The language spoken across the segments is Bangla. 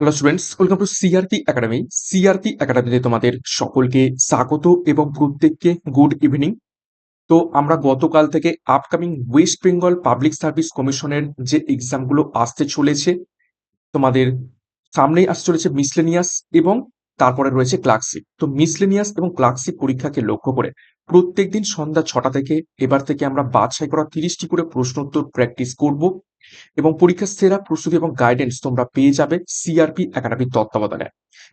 Hello students welcome to CRP academy CRP একাডেমিতে তোমাদের সকলকে স্বাগত এবং প্রত্যেককে গুড ইভিনিং তো আমরা গতকাল থেকে upcoming West Bengal public service কমিশনের যে এক্সামগুলো আসতে চলেছে, তোমাদের সামনেই আসতে চলেছে মিসলেনিয়াস এবং তারপরে রয়েছে ক্লার্কশিপ তো মিসলেনিয়াস এবং ক্লার্কশিপ পরীক্ষাকে লক্ষ্য করে প্রত্যেকদিন সন্ধ্যা ছটা থেকে এবার থেকে আমরা বাছাই করা তিরিশটি করে প্রশ্ন উত্তর প্র্যাকটিস করব এবং পরীক্ষার সেরা প্রস্তুতি এবং গাইডেন্স তোমরা পেয়ে যাবে সিআরপি একাডেমির তত্ত্বাবধানে।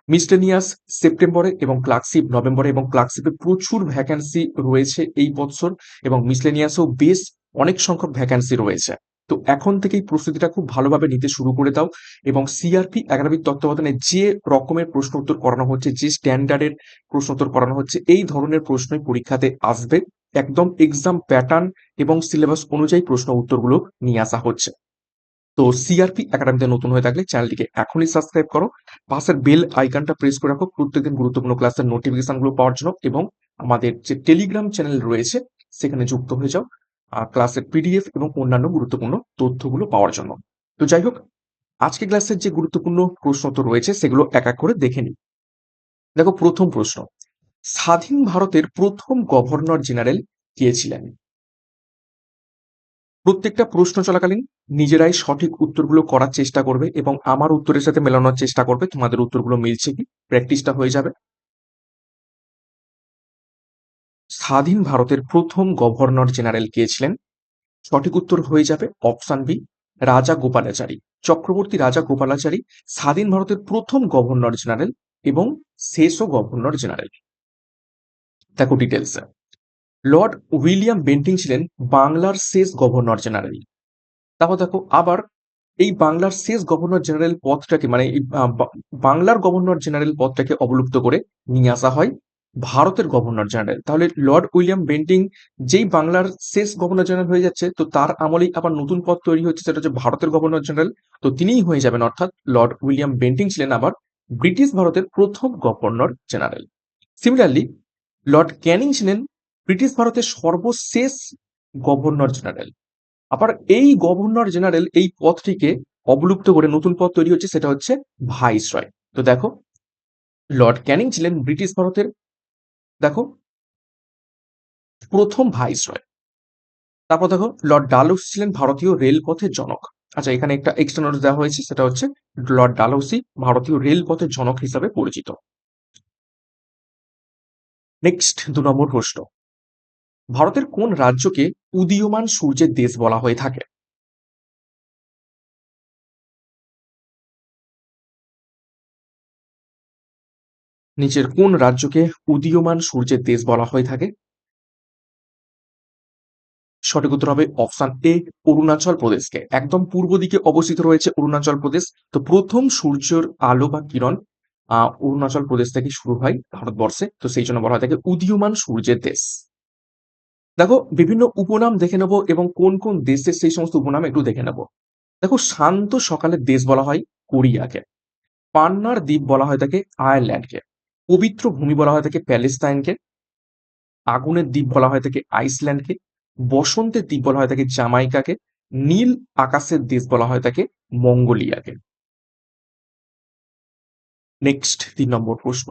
মিস্টেনিয়াস সেপ্টেম্বরে এবং ক্লার্কশিপ নভেম্বরে এবং ক্লার্কশিপে প্রচুর ভ্যাকান্সি রয়েছে এই বছর এবং মিসলেনিয়াসেও বেশ অনেক সংখ্যক ভ্যাকান্সি রয়েছে। তো এখন থেকেই প্রস্তুতিটা খুব ভালোভাবে নিতে শুরু করে দাও এবং সিআরপি একাডেমির তত্ত্বাবধানে যে রকমের প্রশ্ন উত্তর করানো হচ্ছে, যে স্ট্যান্ডার্ডের প্রশ্ন উত্তর করানো হচ্ছে, এই ধরনের প্রশ্নই পরীক্ষাতে আসবে। একদম এক্সাম প্যাটার্ন এবং সিলেবাস অনুযায়ী প্রশ্ন উত্তরগুলো নিয়ে আসা হচ্ছে। তো সিআরপি একাডেমিতে নতুন হয়ে থাকলে চ্যানেলটিকে এখনই সাবস্ক্রাইব করো। পাশের বেল আইকনটা প্রেস করে রাখো। প্রত্যেকদিন গুরুত্বপূর্ণ ক্লাসের নোটিফিকেশনগুলো পাওয়ার জন্য এবং আমাদের যে টেলিগ্রাম চ্যানেল রয়েছে, সেখানে যুক্ত হয়ে যাও। ক্লাসের পিডিএফ এবং অন্যান্য গুরুত্বপূর্ণ তথ্যগুলো পাওয়ার জন্য। তো যাই হোক, আজকে ক্লাসের যে গুরুত্বপূর্ণ প্রশ্ন তো রয়েছে, সেগুলো এক এক করে দেখে নিই। দেখো, প্রথম প্রশ্ন। স্বাধীন ভারতের প্রথম গভর্নর জেনারেল কে ছিলেন? প্রত্যেকটা প্রশ্ন চলাকালীন নিজেরাই সঠিক উত্তরগুলো করার চেষ্টা করবে এবং আমার উত্তরের সাথে মেলানোর চেষ্টা করবে। তোমাদের উত্তরগুলো মিলছে কি? প্র্যাকটিসটা হয়ে যাবে। স্বাধীন ভারতের প্রথম গভর্নর জেনারেল কে ছিলেন? সঠিক উত্তর হয়ে যাবে অপশন বি, রাজা গোপালাচারী। চক্রবর্তী রাজা গোপালাচারী স্বাধীন ভারতের প্রথম গভর্নর জেনারেল এবং শেষও গভর্নর জেনারেল। দেখো ডিটেলসে লর্ড উইলিয়াম বেন্টিং ছিলেন বাংলার শেষ গভর্নর জেনারেল। তারপর দেখো আবার এই বাংলার শেষ গভর্নর জেনারেল পদটাকে মানে বাংলার গভর্নর জেনারেল পদটাকে অবলুপ্ত করে নিয়ে আসা হয় ভারতের গভর্নর জেনারেল। তাহলে লর্ড উইলিয়াম বেন্টিং যেই বাংলার শেষ গভর্নর জেনারেল হয়ে যাচ্ছে, তো তার আমলেই আবার নতুন পদ তৈরি হচ্ছে, সেটা হচ্ছে ভারতের গভর্নর জেনারেল। তো তিনিই হয়ে যাবেন অর্থাৎ লর্ড উইলিয়াম বেন্টিং ছিলেন আবার ব্রিটিশ ভারতের প্রথম governor general. Similarly Lord Canning ছিলেন ব্রিটিশ ভারতের সর্বশেষ গভর্নর জেনারেল। আবার এই গভর্নর জেনারেল এই পদটিকে অবলুপ্ত করে নতুন পদ তৈরি হচ্ছে, সেটা হচ্ছে ভাইসরয়। তো দেখো, লর্ড ক্যানিং ছিলেন ব্রিটিশ ভারতের দেখো, প্রথম ভাইসরয় তারপর দেখো, লর্ড ডালহৌসি ছিলেন ভারতীয় রেলপথের জনক। আচ্ছা এখানে একটা এক্সট্রা দেওয়া হয়েছে, সেটা হচ্ছে লর্ড ডালহৌসি ভারতীয় রেলপথের জনক হিসাবে পরিচিত। নেক্সট দু নম্বর প্রশ্ন। ভারতের কোন রাজ্যকে উদীয়মান সূর্যের দেশ বলা হয়ে থাকে? নিচের কোন রাজ্যকে উদীয়মান সূর্যের দেশ বলা হয়ে থাকে? সঠিক উত্তর হবে অপশন এ, অরুণাচল প্রদেশকে। একদম পূর্ব দিকে অবস্থিত রয়েছে অরুণাচল প্রদেশ। তো প্রথম সূর্যের আলো বা কিরণ অরুণাচল প্রদেশ থেকে শুরু হয় ভারতবর্ষে। তো সেই জন্য বলা হয় থাকে উদীয়মান সূর্যের দেশ। দেখো, বিভিন্ন উপনাম দেখে নেব এবং কোন কোন দেশের সেই সমস্ত উপনাম একটু দেখে নেব। দেখো, শান্ত সকালের দেশ বলা হয় কোরিয়াকে। পান্নার দ্বীপ বলা হয় থাকে আয়ারল্যান্ডকে। পবিত্র ভূমি বলা হয় থাকে প্যালেস্তাইনকে আগুনের দ্বীপ বলা হয় থাকে আইসল্যান্ডকে, বসন্তের দ্বীপ বলা হয় থাকে জামাইকাকে, নীল আকাশের দেশ বলা হয় থাকে মঙ্গোলিয়াকে। নেক্সট তিন নম্বর প্রশ্ন।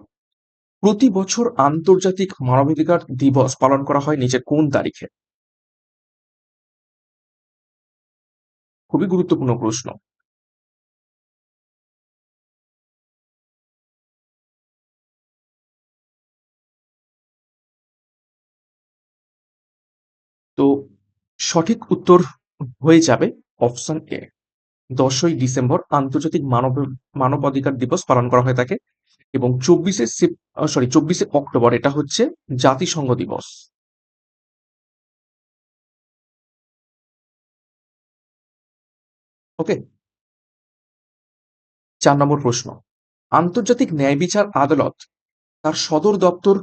প্রতি বছর আন্তর্জাতিক মানবাধিকার দিবস পালন করা হয় নিচে কোন তারিখে? খুবই গুরুত্বপূর্ণ প্রশ্ন। সঠিক উত্তর হয়ে যাবে অপশন এ দশই ডিসেম্বর আন্তর্জাতিক মানব, মানবাধিকার দিবস পালন করা হয়ে থাকে এবং চব্বিশে সরি চব্বিশে অক্টোবর, এটা হচ্ছে জাতিসংঘ দিবস। ওকে। চার নম্বর প্রশ্ন। আন্তর্জাতিক ন্যায় বিচার আদালত তার সদর দপ্তর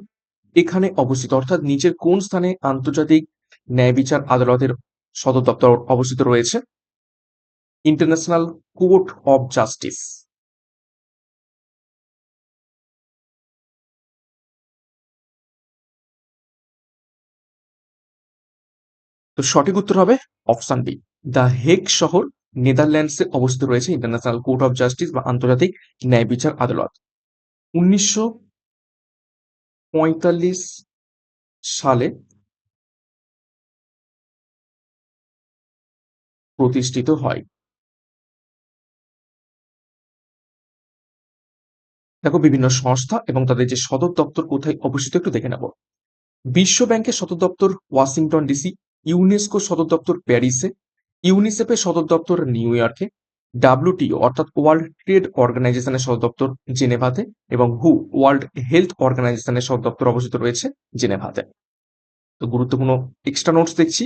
এখানে অবস্থিত, অর্থাৎ নিচের কোন স্থানে আন্তর্জাতিক ন্যায় বিচার আদালতের সদর দপ্তর অবস্থিত রয়েছে। ইন্টারন্যাশনাল কোর্ট অফ জাস্টিস তো সঠিক উত্তর হবে অপশন বি দ্য হেগ শহর, নেদারল্যান্ডসে অবস্থিত রয়েছে ইন্টারন্যাশনাল কোর্ট অফ জাস্টিস বা আন্তর্জাতিক ন্যায় বিচার আদালত। উনিশশো পঁয়তাল্লিশ সালে প্রতিষ্ঠিত হয়। দেখো, বিভিন্ন সংস্থা এবং তাদের যে সদর দপ্তর কোথায় অবস্থিত একটু দেখে নেব। বিশ্ব ব্যাংকের সদর দপ্তর ওয়াশিংটন ডিসি, ইউনেস্কো সদর দপ্তর প্যারিসে, ইউনিসেফের সদর দপ্তর নিউ ইয়র্কে, ডাব্লিউটিও অর্থাৎ ওয়ার্ল্ড ট্রেড অর্গানাইজেশনের সদর দপ্তর জেনেভাতে এবং হু, ওয়ার্ল্ড হেলথ অর্গানাইজেশনের সদর দপ্তর অবস্থিত রয়েছে জেনেভাতে। তো গুরুত্বপূর্ণ এক্সট্রা নোটস দেখছি।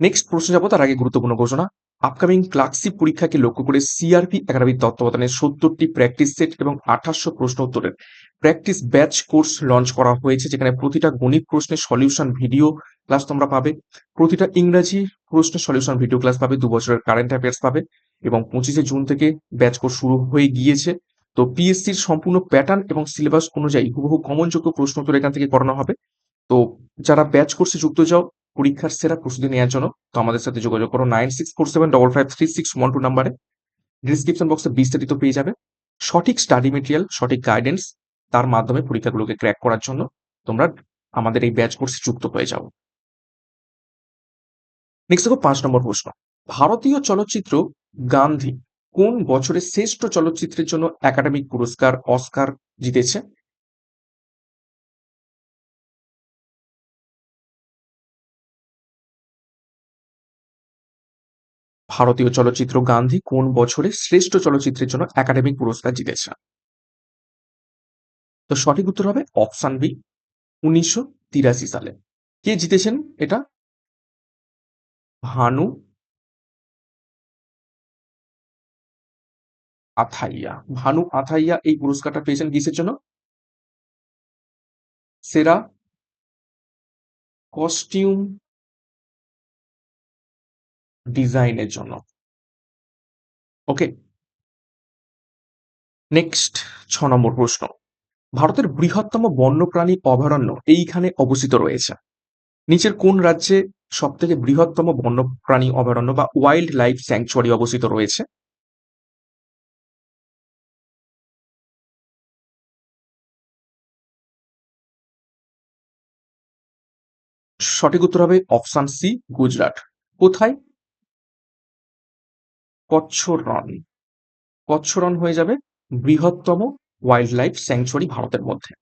নেক্সট প্রশ্ন যাব তার আগে গুরুত্বপূর্ণ ঘোষণা। আপকামিং ক্লার্কশিপ পরীক্ষাকে লক্ষ্য করে সিআরপি একাডেমির তত্ত্বাবধানে সত্তরটি প্র্যাকটিস সেট এবং আঠাশশো প্রশ্ন উত্তরের। প্র্যাকটিস ব্যাচ কোর্স লঞ্চ করা হয়েছে, যেখানে প্রতিটা গণিত প্রশ্নের সলিউশন ভিডিও ক্লাস তোমরা পাবে। প্রতিটা ইংরাজি প্রশ্নের সলিউশন ভিডিও ক্লাস পাবে, দু বছরের কারেন্ট অ্যাফেয়ার্স পাবে এবং পঁচিশে জুন থেকে ব্যাচ কোর্স শুরু হয়ে গিয়েছে। তো পিএসসির সম্পূর্ণ প্যাটার্ন এবং সিলেবাস অনুযায়ী হুবহু কমনযোগ্য প্রশ্ন উত্তর এখান থেকে করানো হবে। তো যারা ব্যাচ কোর্সে যুক্ত যাও পরীক্ষার সেরা প্রস্তুতি নেওয়ার জন্য, তো আমাদের সাথে যোগাযোগ করো nine six four seven double five three six one two নাম্বারে ডিসক্রিপশন বক্সে বিস্তারিত পেয়ে যাবে। সঠিক স্টাডি মেটেরিয়াল সঠিক গাইডেন্স তার মাধ্যমে পরীক্ষাগুলোকে ক্র্যাক করার জন্য তোমরা আমাদের এই ব্যাচ কোর্সে যুক্ত হয়ে যাও। নেক্সট দেখো পাঁচ নম্বর প্রশ্ন। ভারতীয় চলচ্চিত্র গান্ধী কোন বছরে শ্রেষ্ঠ চলচ্চিত্রের জন্য একাডেমিক পুরস্কার, অস্কার জিতেছে? ভারতীয় চলচ্চিত্র গান্ধী কোন বছরে শ্রেষ্ঠ চলচ্চিত্রের জন্য একাডেমিক পুরস্কার জিতেছে? তো সঠিক উত্তর হবে অপশন বি, উনিশশো তিরাশি সালে। কে জিতেছেন এটা? ভানু আথাইয়া। ভানু আথাইয়া এই পুরস্কারটা পেয়েছেন কিসের জন্য? সেরা কস্টিউম ডিজাইনের জন্য। ওকে। নেক্সট ছ নম্বর প্রশ্ন। ভারতের বৃহত্তম বন্যপ্রাণী অভয়ারণ্য এইখানে অবস্থিত রয়েছে। নিচের কোন রাজ্যে সব থেকে বৃহত্তম বন্যপ্রাণী অভয়ারণ্য বা ওয়াইল্ড লাইফ স্যাংচুয়ারি অবস্থিত রয়েছে? সঠিক উত্তর হবে অপশন সি, গুজরাট। কোথায়? কচ্ছ রন কচ্ছ হয়ে যাবে বৃহত্তম ওয়াইল্ড লাইফ স্যাংচুয়ারি ভারতের মধ্যে।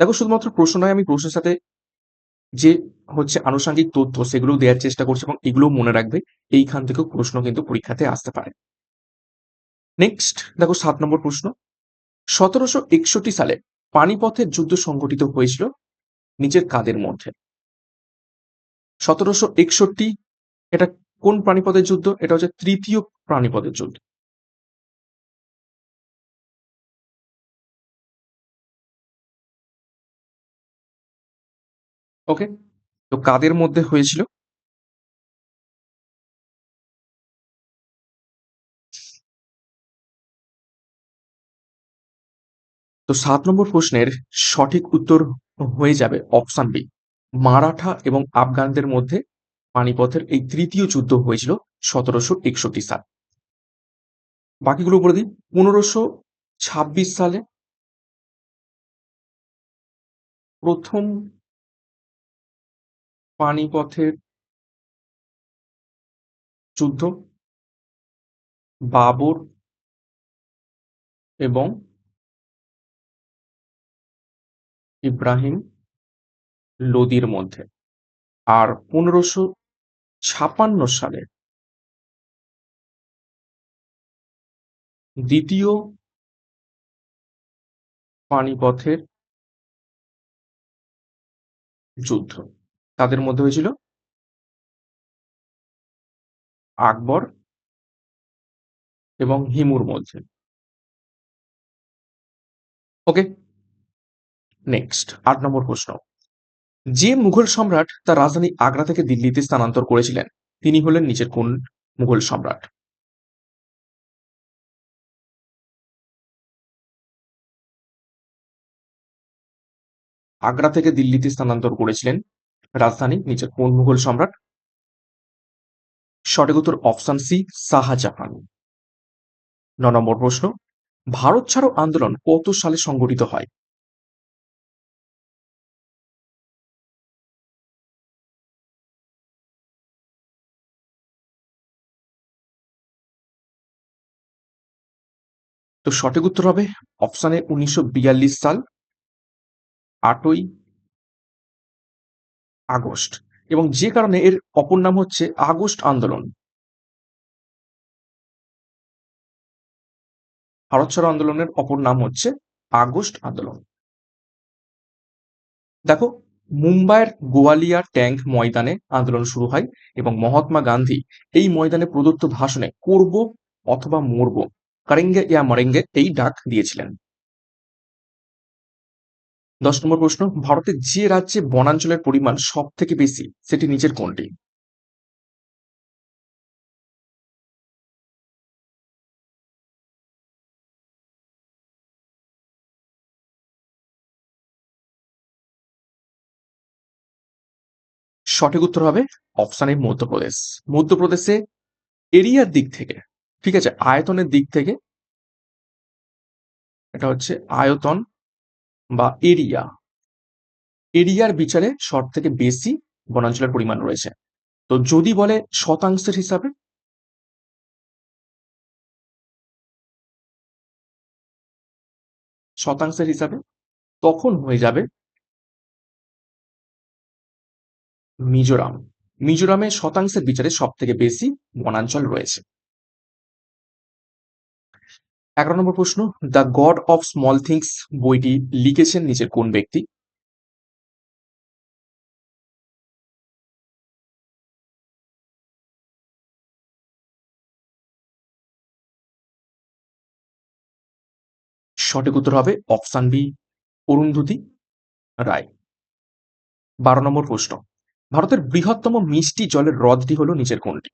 দেখো, শুধুমাত্র প্রশ্ন নয়, আমি প্রশ্নের সাথে যে হচ্ছে আনুষঙ্গিক তথ্য সেগুলো দেওয়ার চেষ্টা করছি এবং এগুলো মনে রাখবে, এইখান থেকেও প্রশ্ন কিন্তু পরীক্ষাতে আসতে পারে। নেক্সট দেখো, সাত নম্বর প্রশ্ন। সতেরোশো একষট্টি সালে পানিপথের যুদ্ধ সংঘটিত হয়েছিল নিজের কাদের মধ্যে? সতেরোশো একষট্টি, এটা কোন প্রাণীপদের যুদ্ধ? এটা হচ্ছে তৃতীয় প্রাণীপদের যুদ্ধ। ওকে তো কাদের মধ্যে হয়েছিল? তো সাত নম্বর প্রশ্নের সঠিক উত্তর হয়ে যাবে অপশন বি মারাঠা এবং আফগানদের মধ্যে পানিপথের এই তৃতীয় যুদ্ধ হয়েছিল সতেরোশো একষট্টি সাল। বাকিগুলো বলে দিই। পনেরোশো ছাব্বিশ সালে প্রথম পানিপথের যুদ্ধ বাবর এবং ইব্রাহিম লোদির মধ্যে। আর পনেরোশো ছাপান্ন সালে দ্বিতীয় পানিপথের যুদ্ধ। তাদের মধ্যে হয়েছিল আকবর এবং হিমুর মধ্যে। ওকে, নেক্সট, আট নম্বর প্রশ্ন। যে মুঘল সম্রাট তার রাজধানী আগ্রা থেকে দিল্লিতে স্থানান্তর করেছিলেন, তিনি হলেন নিচের কোন মুঘল সম্রাট? আগ্রা থেকে দিল্লিতে স্থানান্তর করেছিলেন রাজধানী নিজের কোন মুঘল সম্রাট? সঠিক উত্তর অপশন সি, শাহজাহান। ন নম্বর প্রশ্ন, ভারত ছাড়ো আন্দোলন কত সালে সংগঠিত হয়? তো সঠিক উত্তর হবে অপশানে উনিশশো বিয়াল্লিশ সাল। আটই আগস্ট এবং যে কারণে এর অপর নাম হচ্ছে আগস্ট আন্দোলন। ভারত ছাড়ো আন্দোলনের অপর নাম হচ্ছে আগস্ট আন্দোলন। দেখো, মুম্বাইয়ের গোয়ালিয়া ট্যাঙ্ক ময়দানে আন্দোলন শুরু হয় এবং মহাত্মা গান্ধী এই ময়দানে প্রদত্ত ভাষণে করব অথবা মরব কারেঙ্গে ইয়া মরেঙ্গে এই ডাক দিয়েছিলেন। দশ নম্বর প্রশ্ন ভারতের যে রাজ্যে বনাঞ্চলের পরিমাণ সব থেকে বেশি, সেটি নিচের কোনটি? সঠিক উত্তর হবে অপশান এ মধ্যপ্রদেশ। মধ্যপ্রদেশে এরিয়ার দিক থেকে, ঠিক আছে, আয়তনের দিক থেকে, এটা হচ্ছে আয়তন বা এরিয়া। এরিয়ার বিচারে সব থেকে বেশি বনাঞ্চলের পরিমাণ রয়েছে। তো যদি বলে শতাংশের হিসাবে শতাংশের হিসাবে, তখন হয়ে যাবে মিজোরাম। মিজোরামে শতাংশের বিচারে সব থেকে বেশি বনাঞ্চল রয়েছে। এগারো নম্বর প্রশ্ন the god of small things বইটি লিখেছেন নিচের কোন ব্যক্তি? সঠিক উত্তর হবে অপশান বি, অরুন্ধতী রায়। বারো নম্বর প্রশ্ন, ভারতের বৃহত্তম মিষ্টি জলের হ্রদটি হলো নিচের কোনটি?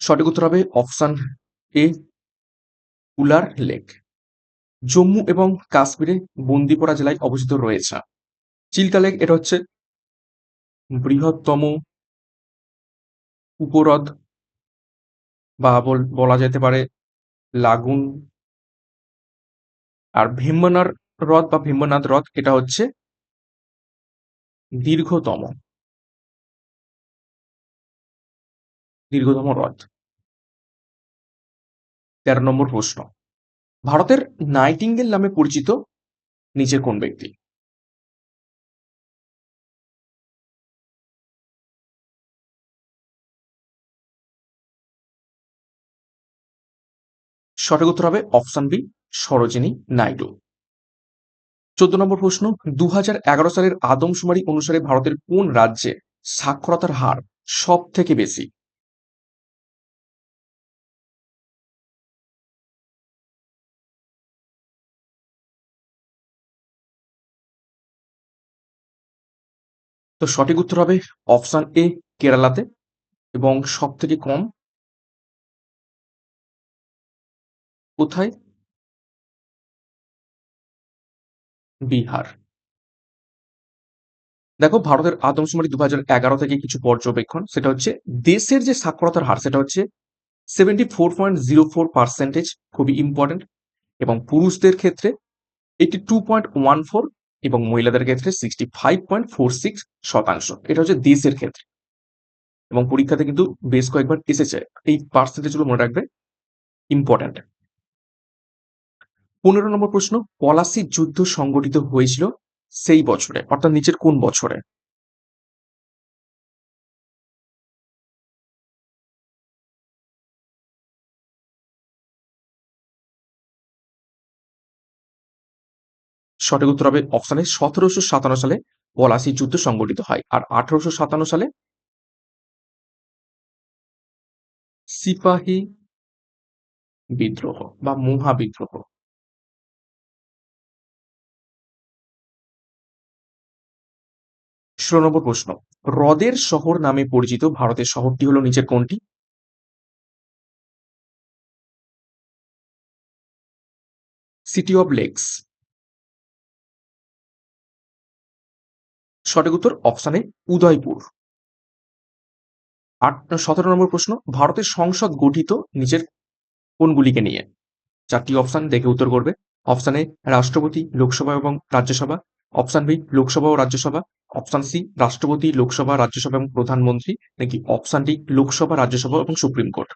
সঠিক উত্তর হবে option A, Wular lake. Jammu এবং কাশ্মীরে বন্দিপোরা জেলায় অবস্থিত রয়েছে। চিল্কা লেক, এটা হচ্ছে বৃহত্তম উপহ্রদ বা বলা যেতে পারে লাগুন। আর ভীমনার হ্রদ বা ভীমনাথ হ্রদ, এটা হচ্ছে দীর্ঘতম। দীর্ঘতম হ্রদ তেরো নম্বর প্রশ্ন। ভারতের নাইটিঙ্গেল নামে পরিচিত নিচের কোন ব্যক্তি? সঠিক উত্তর হবে অপশন বি, সরোজিনী নাইডু। চোদ্দ নম্বর প্রশ্ন দু হাজার এগারো সালের আদমশুমারি অনুসারে ভারতের কোন রাজ্যে সাক্ষরতার হার সব থেকে বেশি? তো সঠিক উত্তর হবে অপশন এ, কেরালাতে। এবং সব থেকে কম কোথায়? বিহার। দেখো, ভারতের আদমশুমারি দু হাজার এগারো থেকে কিছু পর্যবেক্ষণ। সেটা হচ্ছে দেশের যে সাক্ষরতার হার, সেটা হচ্ছে seventy four point zero four percentage খুবই ইম্পর্টেন্ট এবং পুরুষদের ক্ষেত্রে eighty two point one four এবং মহিলাদের ক্ষেত্রে sixty five point four six শতাংশ। এটা হচ্ছে দেশের ক্ষেত্রে। এবং পরীক্ষাতে কিন্তু বেশ কয়েকবার এসেছে। এই পার্সেন্টেজগুলো মনে রাখবে ইম্পর্ট্যান্ট পনেরো নম্বর প্রশ্ন পলাশির যুদ্ধ সংগঠিত হয়েছিল সেই বছরে, অর্থাৎ নিচের কোন বছরে? সঠিক উত্তর হবে অপশানে সতেরোশো সাতান্ন সালে পলাশি যুদ্ধ সংগঠিত হয়। আর আঠারোশো সাতান্ন সালে সিপাহী বিদ্রোহ বা মুহা বিদ্রোহ ষোলো নম্বর প্রশ্ন, হ্রদের শহর নামে পরিচিত ভারতের শহরটি হলো নিচের কোনটি? City of lakes. সঠিক উত্তর অপশানে উদয়পুর। আট, সতেরো নম্বর প্রশ্ন, ভারতের সংসদ গঠিত নিচের কোনগুলিকে নিয়ে? চারটি অপশান দেখে উত্তর করবে। অপশান এ, রাষ্ট্রপতি, লোকসভা এবং রাজ্যসভা। অপশান বি, লোকসভা ও রাজ্যসভা। অপশান সি, রাষ্ট্রপতি, লোকসভা, রাজ্যসভা এবং প্রধানমন্ত্রী, নাকি অপশান ডি, লোকসভা, রাজ্যসভা এবং সুপ্রিম কোর্ট?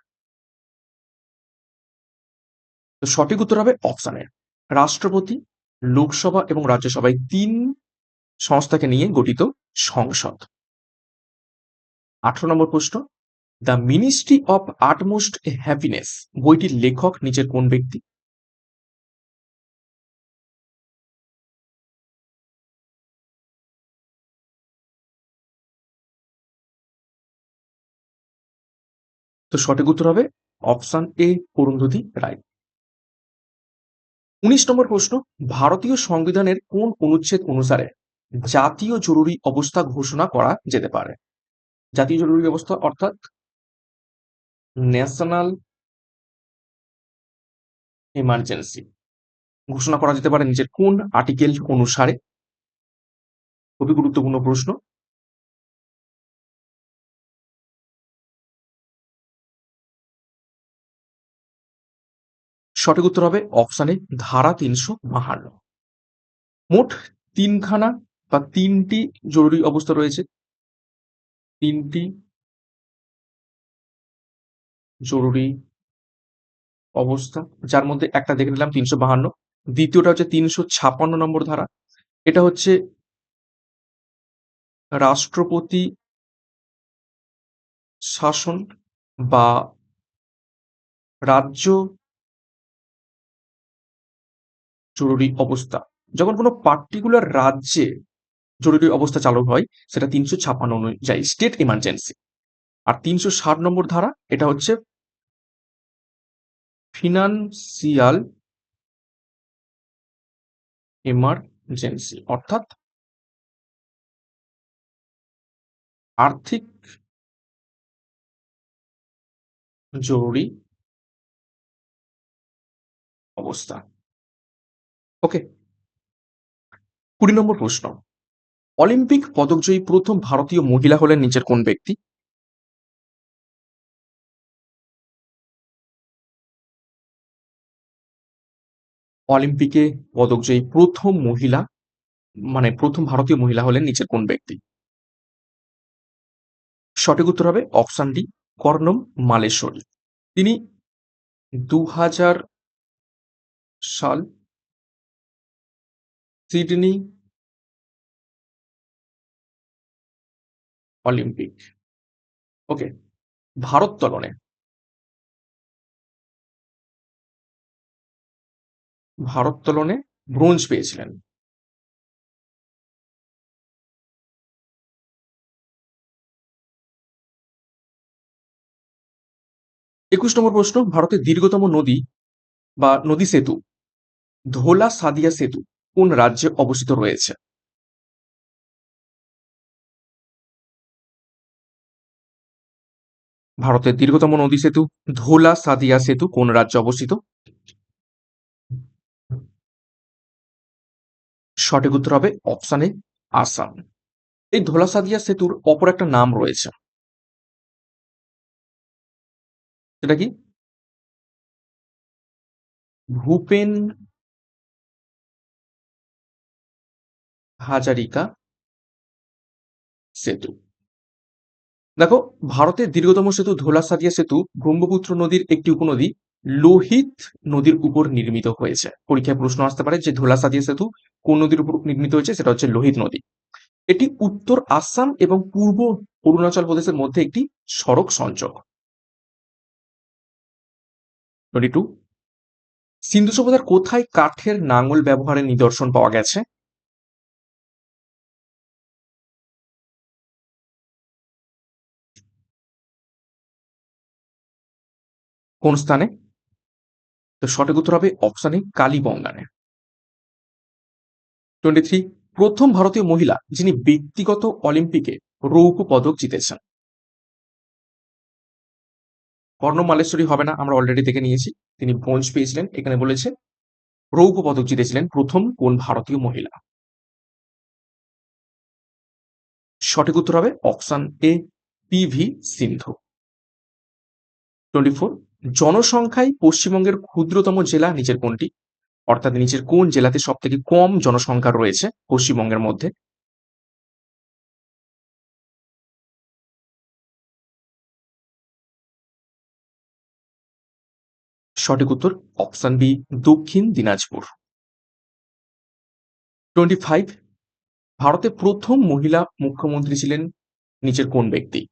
তো সঠিক উত্তর হবে অপশান এ, রাষ্ট্রপতি, লোকসভা এবং রাজ্যসভায় তিন সংস্থাকে নিয়ে গঠিত সংসদ। আঠারো নম্বর প্রশ্ন the ministry of utmost happiness বইটির লেখক নিচের কোন ব্যক্তি? তো সঠিক উত্তর হবে অপশন এ, অরুন্ধতী রায়। উনিশ নম্বর প্রশ্ন, ভারতীয় সংবিধানের কোন অনুচ্ছেদ অনুসারে জাতীয় জরুরি অবস্থা ঘোষণা করা যেতে পারে। জাতীয় জরুরি অবস্থা অর্থাৎ ন্যাশনাল এমার্জেন্সি। ঘোষণা করা যেতে পারে নিজের কোন আর্টিকেল অনুসারে? খুবই গুরুত্বপূর্ণ প্রশ্ন। সঠিক উত্তর হবে অপশানে ধারা তিনশো বাহান্ন। মোট তিনখানা বা তিনটি জরুরি অবস্থা রয়েছে। তিনটি জরুরি অবস্থা, যার মধ্যে একটা দেখে নিলাম তিনশো বাহান্ন। দ্বিতীয়টা হচ্ছে তিনশো ছাপ্পান্ন নম্বর ধারা। এটা হচ্ছে রাষ্ট্রপতি শাসন বা রাজ্য জরুরি অবস্থা। যখন কোনো পার্টিকুলার রাজ্যে জরুরি অবস্থা চালু হয়, সেটা তিনশো ছাপ্পান্ন অনুযায়ী স্টেট ইমার্জেন্সি আর তিনশো ষাট নম্বর ধারা, এটা হচ্ছে ফিনান্সিয়াল এমার্জেন্সি অর্থাৎ আর্থিক জরুরি অবস্থা। ওকে কুড়ি নম্বর প্রশ্ন। অলিম্পিক পদকজয়ী প্রথম ভারতীয় মহিলা হলেন নিচের কোন ব্যক্তি? অলিম্পিকে পদকজয়ী প্রথম মহিলা মানে প্রথম ভারতীয় মহিলা হলেন নিচের কোন ব্যক্তি? সঠিক উত্তর হবে অপশান ডি, কর্ণম মালেশ্বরী। তিনি দু হাজার সাল, সিডনি অলিম্পিক। ওকে ভারোত্তোলনে ভারোত্তোলনে ব্রোঞ্জ পেয়েছিলেন। একুশ নম্বর প্রশ্ন, ভারতের দীর্ঘতম নদী বা নদী সেতু, ধোলা সাদিয়া সেতু কোন রাজ্যে অবস্থিত রয়েছে? ভারতের দীর্ঘতম নদী সেতু, ধোলা সাদিয়া সেতু কোন রাজ্যে অবস্থিত? সঠিক উত্তর হবে অপশানে আসাম। এই ধোলা সাদিয়া সেতুর অপর একটা নাম রয়েছে। সেটা কি? ভূপেন হাজারিকা সেতু। দেখো, ভারতের দীর্ঘতম সেতু ধোলা সাদিয়া সেতু ব্রহ্মপুত্র নদীর একটি উপনদী লোহিত নদীর উপর নির্মিত হয়েছে। পরীক্ষায় প্রশ্ন আসতে পারে যে ধোলা সাদিয়া সেতু কোন নদীর উপর নির্মিত হয়েছে, সেটা হচ্ছে লোহিত নদী। এটি উত্তর আসাম এবং পূর্ব অরুণাচল প্রদেশের মধ্যে একটি সড়ক সংযোগ। টু সিন্ধু সভ্যতার কোথায় কাঠের নাঙল ব্যবহারের নিদর্শন পাওয়া গেছে? কোন স্থানে? তো সঠিক উত্তর হবে অপশানে কালীবঙ্গানে টোয়েন্টি থ্রি প্রথম ভারতীয় মহিলা যিনি ব্যক্তিগত অলিম্পিকে রৌপ্য পদক জিতেছেন। কর্ণ মালেশ্বরী হবে না, আমরা অলরেডি দেখে নিয়েছি। তিনি ব্রোঞ্জ পেয়েছিলেন, এখানে বলেছে রৌপ্য পদক জিতেছিলেন প্রথম কোন ভারতীয় মহিলা। সঠিক উত্তর হবে option A, P V Sindhu. Twenty four জনসংখ্যায় পশ্চিমবঙ্গের ক্ষুদ্রতম জেলা নিচের কোনটি? অর্থাৎ নিচের কোন জেলাতে সব থেকে কম জনসংখ্যা রয়েছে পশ্চিমবঙ্গের মধ্যে? সঠিক উত্তর অপশন বি, দক্ষিণ দিনাজপুর। টোয়েন্টি ফাইভ ভারতের প্রথম মহিলা মুখ্যমন্ত্রী ছিলেন নিচের কোন ব্যক্তি?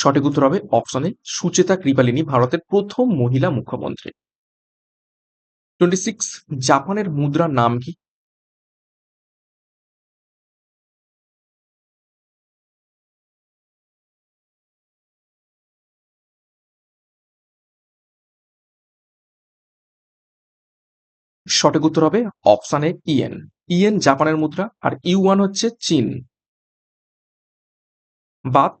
সঠিক উত্তর হবে অপশনে সুচেতা কৃপালিনী, ভারতের প্রথম মহিলা মুখ্যমন্ত্রী। টোয়েন্টি সিক্স জাপানের মুদ্রার নাম কি? সঠিক উত্তর হবে অপশানে ইয়েন। ইয়েন জাপানের মুদ্রা আর ইউয়ান হচ্ছে চীন। বাত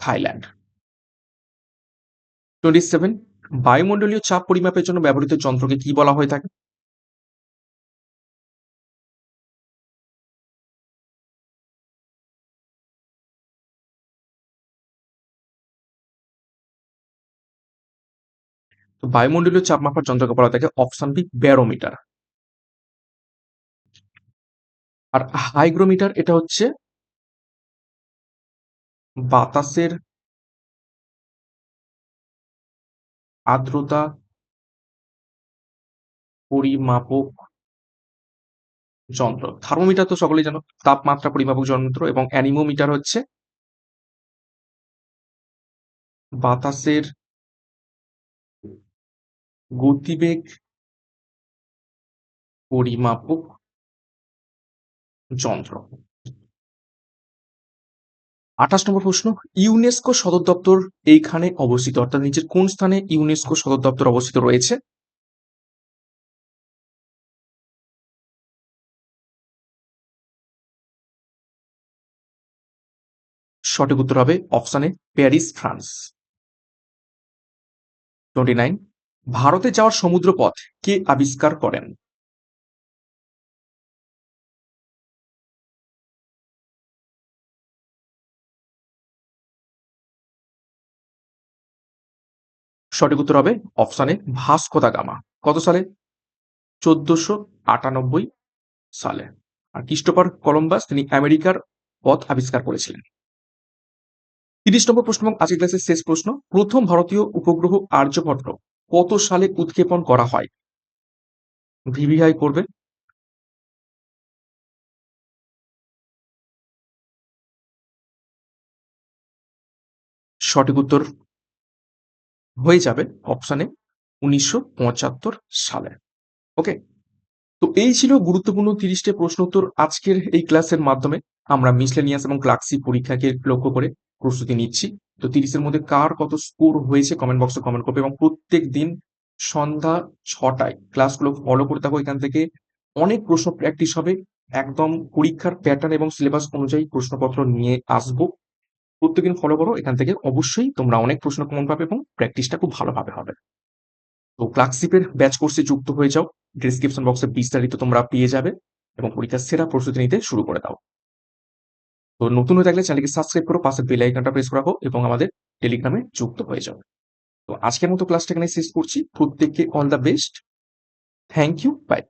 থাইল্যান্ড। টোয়েন্টি সেভেন বায়ুমণ্ডলীয় চাপ পরিমাপের জন্য ব্যবহৃত যন্ত্রকে কি বলা হয়ে থাকে? তো বায়ুমণ্ডলীয় চাপ মাপার যন্ত্রকে বলা থাকে অপশন বি ব্যারোমিটার। আর হাইগ্রোমিটার এটা হচ্ছে বাতাসের আর্দ্রতা পরিমাপক যন্ত্র। থার্মোমিটার তো সকলেই জানো, তাপমাত্রা পরিমাপক যন্ত্র এবং অ্যানিমোমিটার হচ্ছে বাতাসের গতিবেগ পরিমাপক যন্ত্র। আঠাশ নম্বর প্রশ্ন, ইউনেস্কো সদর দপ্তর এইখানে অবস্থিত, অর্থাৎ নিচের কোন স্থানে ইউনেস্কো সদর দপ্তর অবস্থিত রয়েছে? সঠিক উত্তর হবে অপশানে প্যারিস, ফ্রান্স। টোয়েন্টি নাইন, ভারতে যাওয়ার সমুদ্রপথ কে আবিষ্কার করেন? সঠিক উত্তর হবে অপশানে ভাস্কো দা গামা। কত সালে? চোদ্দশো আটানব্বই সালে। আর ক্রিস্টোফার কলম্বাস, তিনি আমেরিকার পথ আবিষ্কার করেছিলেন। তিরিশ নম্বর প্রশ্ন এবং আজকের ক্লাসের শেষ প্রশ্ন, প্রথম ভারতীয় উপগ্রহ আর্যভট্ট কত সালে উৎক্ষেপণ করা হয়? ভিভিআই করবে। সঠিক উত্তর হয়ে যাবে অপশানে উনিশশো পঁচাত্তর সালে। ওকে তো এই ছিল গুরুত্বপূর্ণ তিরিশটি প্রশ্ন উত্তর আজকের এই ক্লাসের মাধ্যমে। আমরা মিসলেনিয়াস এবং ক্লাক্সি পরীক্ষাকে লক্ষ্য করে প্রস্তুতি নিচ্ছি। তো তিরিশের মধ্যে কার কত স্কোর হয়েছে কমেন্ট বক্সে কমেন্ট করবে এবং প্রত্যেক দিন সন্ধ্যা ছটায় ক্লাসগুলো ফলো করে থাকো। এখান থেকে অনেক প্রশ্ন প্র্যাকটিস হবে। একদম পরীক্ষার প্যাটার্ন এবং সিলেবাস অনুযায়ী প্রশ্নপত্র নিয়ে আসব। প্রত্যেকদিন ফলো করো, এখান থেকে অবশ্যই তোমরা অনেক প্রশ্ন কমন পাবে এবং প্র্যাকটিসটা খুব ভালোভাবে হবে। তো ক্লার্কশিপের ব্যাচ কোর্সে যুক্ত হয়ে যাও ডিসক্রিপশন বক্সে বিস্তারিত তোমরা পেয়ে যাবে এবং পরীক্ষার সেরা প্রস্তুতি নিতে শুরু করে দাও। তো নতুন হয়ে থাকলে চ্যানেলকে সাবস্ক্রাইব করো, পাশে বেল আইকনটা প্রেস রাখো এবং আমাদের টেলিগ্রামে যুক্ত হয়ে যাও। তো আজকের মতো ক্লাসটা এখানে শেষ করছি। প্রত্যেককে all the best thank you bye